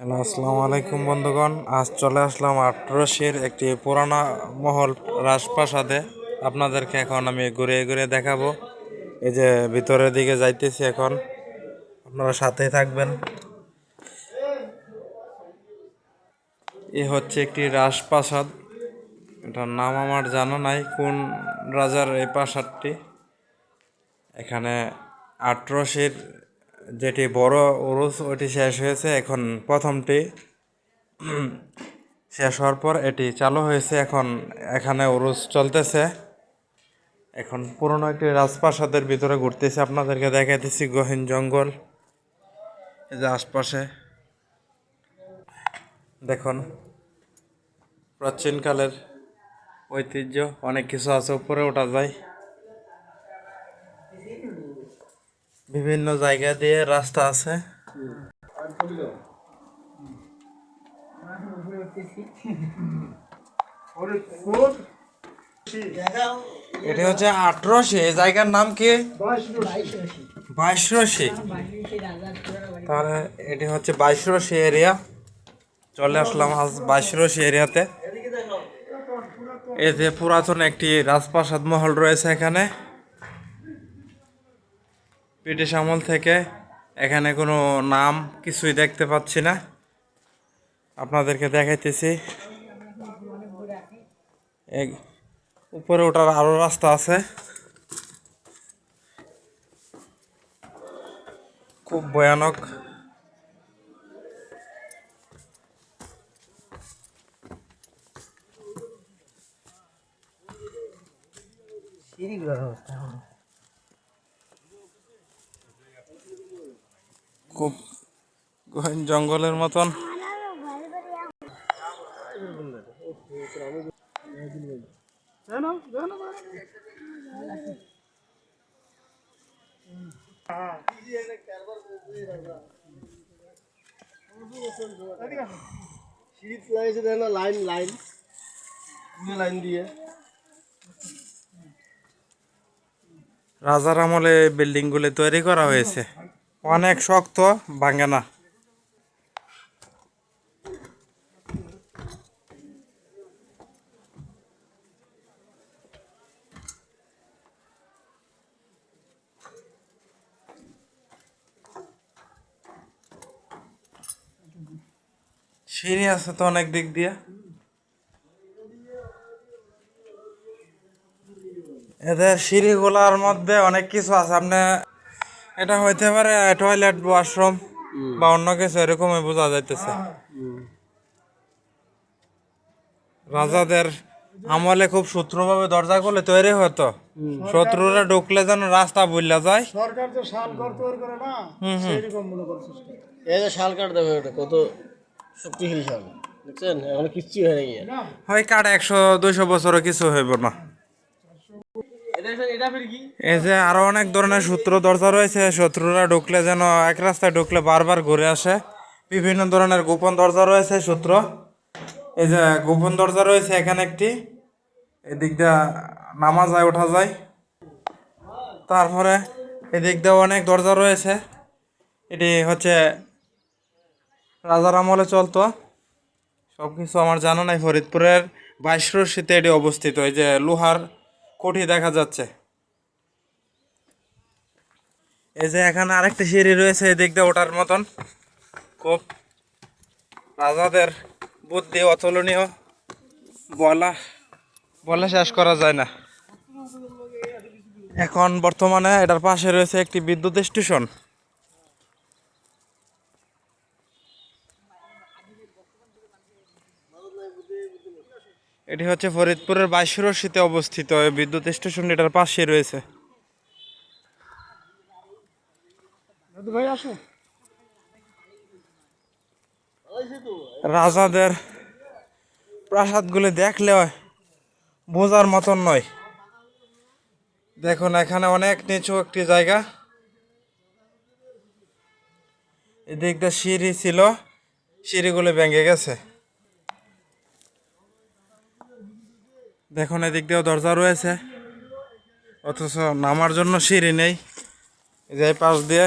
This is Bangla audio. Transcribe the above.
হ্যালো, আসসালামু আলাইকুম বন্ধুগণ। আজ চলে আসলাম আটরশির একটি পুরানা মহল রাজপ্রাসাদে। আপনাদেরকে এখন আমি ঘুরে ঘুরে দেখাবো। এই যে ভিতরের দিকে যাইতেছি এখন। আপনারা সাথেই থাকবেন। এ হচ্ছে একটি রাজপ্রাসাদ। এটার নাম আমার জানা নাই, কোন রাজার এই প্রাসাদটি? এখানে আটরশির যেটি বড় উরুস ওটি শেষ হয়েছে। এখন প্রথমটি শেষ হওয়ার পর এটি চালু হয়েছে। এখন এখানে উরুস চলতেছে। এখন পুরনো একটি রাজপ্রাসাদের ভিতরে ঘুরতেছি। আপনাদেরকে দেখাইতেছি গহীন জঙ্গল। এই যে আশপাশে। দেখুন, প্রাচীনকালের ঐতিহ্য, অনেক কিছু আছে। উপরে ওঠা যায়। বিভিন্ন জায়গা দিয়ে রাস্তা আছে। এটি হচ্ছে আঠারোশি জায়গার নাম কি? বাইশরশি। তাহলে এটি হচ্ছে বাইশরশি এরিয়া। চলে আসলাম আজ বাইশরশি এরিয়াতে। যে পুরাতন একটি রাজপ্রাসাদ মহল রয়েছে এখানে। ব্রিটিশ আমল থেকে এখানে কোনো নাম কিছুই দেখতে পাচ্ছি না। আপনাদেরকে দেখাইতেছি। উপরে ওঠার আরও রাস্তা আছে। খুব ভয়ানক। খুব গহীন জঙ্গলের মতন। শীত লাগছে দেখ লাইন লাইন। লাইন দিয়ে। রাজার আমলে বিল্ডিং গুলি তৈরি করা হয়েছে। অনেক শক্ত, ভাঙে না। সিঁড়ি আছে তো অনেক দিক দিয়ে। এদের সিঁড়িগুলার মধ্যে অনেক কিছু আছে। আপনি এটা হইতে পারে টয়লেট ওয়াশরুম বা অন্য কিছু এরকমই বোঝা যাইতেছে। রাজাদের আমলে খুব সূত্রভাবে দরজাগুলো তৈরি হতো। শত্রুরা ঢুকলে যেন রাস্তা বুঝলা যায়। সরকার তো শাল ঘর তৈরি করে না হুম হুম। সেরকম মনে করছে এই যে শাল কাঠ দেখো এটা কত শক্তিশালী শাল। দেখছেন? এখন কিচ্ছু হয়ে গিয়ে হয় কাঠ একশো দুইশো বছরও কিছু হইব না। এই যে আরও অনেক ধরনের সূত্র দরজা রয়েছে। শত্রুরা ঢুকলে যেন এক রাস্তায় ঢুকলে বারবার ঘুরে আসে। বিভিন্ন ধরনের গোপন দরজা রয়েছে সূত্র এই যে গোপন দরজা রয়েছে এখানে একটি। এদিক দিয়ে নামা যায় ওঠা যায়। তারপরে এদিক দিয়ে অনেক দরজা রয়েছে। এটি হচ্ছে রাজার আমলে চলতো। সব কিছু আমার জানা নাই। ফরিদপুরের বাইশরশিতে এটি অবস্থিত। এই যে লোহার কোঠি দেখা যাচ্ছে। এই যে এখানে আরেকটা সিঁড়ি রয়েছে দিয়ে ওঠার মতন। খুব রাজাদের বুদ্ধি অতুলনীয়। বলা, বলে শেষ করা যায় না। এখন বর্তমানে এটার পাশে রয়েছে একটি বিদ্যুৎ স্টেশন। এটি হচ্ছে ফরিদপুরের বাইশরশিতে অবস্থিত। এই বিদ্যুৎ স্টেশন এটার পাশে রয়েছে। রাজাদের প্রাসাদগুলি দেখলে বোঝার মতন নয়। দেখুন এখানে অনেক নিচু একটি জায়গা। এদিক দিয়ে সিঁড়ি ছিল সিঁড়িগুলি ভেঙে গেছে। দেখুন এদিক দিয়েও দরজা রয়েছে। অথচ নামার জন্য সিঁড়ি নেই। এই যে পাশ দিয়ে